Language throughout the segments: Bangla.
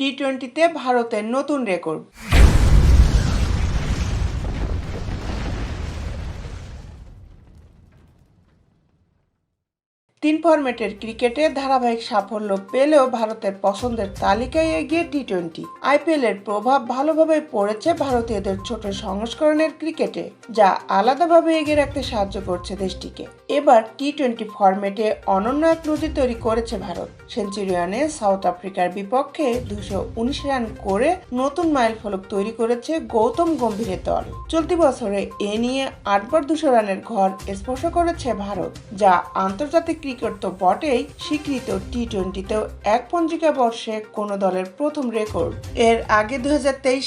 টি টোয়েন্টিতে ভারতের নতুন রেকর্ড তিন ফরম্যাটের ক্রিকেটে ধারাবাহিক সাফল্য পেলেও ভারতের পছন্দের তালিকায় এগিয়ে টি টোয়েন্টি আইপিএল এর প্রভাব ভালোভাবে পড়েছে ভারতীয়দের ছোট সংস্করণের ক্রিকেটে, যা আলাদাভাবে এগিয়ে রাখতে সাহায্য করছে দেশটিকে। এবার টি টোয়েন্টি ফরম্যাটে অনন্য এক নদী তৈরি করেছে ভারত। সেঞ্চুরিয়ানে সাউথ আফ্রিকার বিপক্ষে দুশো উনিশ রান করে নতুন মাইল ফলক তৈরি করেছে গৌতম গম্ভীরের দল। চলতি বছরে এ নিয়ে আটবার দুশো রানের ঘর স্পর্শ করেছে ভারত, যা আন্তর্জাতিক ক্রিকেট তো বটেই স্বীকৃত টি টোয়েন্টিতেও এক পঞ্জিকা বর্ষে কোনো দলের প্রথম রেকর্ড। এর আগে দু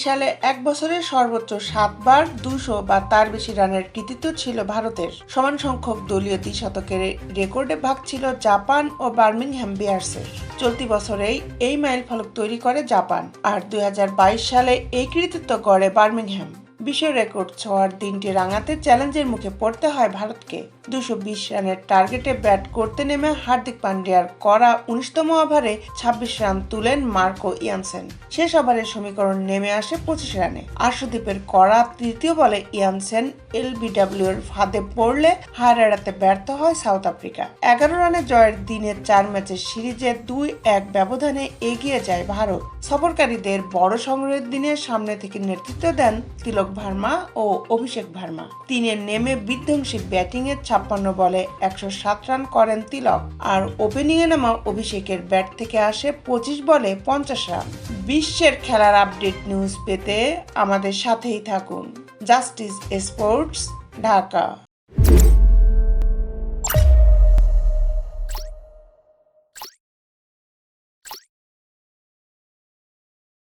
সালে এক বছরে সর্বোচ্চ সাতবার দুশো বা তার বেশি রানের কৃতিত্ব ছিল ভারতের। সমান সংখ্যক দলীয় দ্বিশতকের রেকর্ডে ভাগ ছিল জাপান ও বার্মিংহ্যাম বিয়ার্সের। চলতি বছরেই এই মাইল ফলক তৈরি করে জাপান। আর দুই হাজার বাইশ সালে এই কৃতিত্ব গড়ে বার্মিংহ্যাম বিশ্ব রেকর্ড ছোঁয়ার দিনটি রাঙাতে চ্যালেঞ্জের মুখে পড়তে হয় ভারতকে। দুশো বিশ রানের টার্গেটে ব্যাট করতে নেমে হার্দিক পান্ডিয়ার করা উনিশতম ওভারে ছাব্বিশ রান তুলেন মার্কো ইয়ানসেন। শেষ ওভারের সমীকরণ নেমে আসে পঁচিশ রানে। আশুদীপের করা তৃতীয় বলে ইয়ানসেন এলবিডব্লিউ এর ফাঁদে পড়লে হার এড়াতে ব্যর্থ হয় সাউথ আফ্রিকা। এগারো রানে জয়ের দিনে চার ম্যাচের সিরিজে দুই এক ব্যবধানে এগিয়ে যায় ভারত। সফরকারীদের বড় সংগ্রহের দিনে সামনে থেকে নেতৃত্ব দেন তিলক ভার্মা ও অভিষেক ভার্মা। তিনি নেমে বিধ্বংসী ব্যাটিং এর ছাপ্পান্ন বলে একশো সাত রান করেন তিলক। আর ওপেনিং এ নামা অভিষেকের ব্যাট থেকে আসে পঁচিশ বলে পঞ্চাশ রান। বিশ্বের খেলার আপডেট নিউজ পেতে আমাদের সাথেই থাকুন। Justice sports, Dhaka.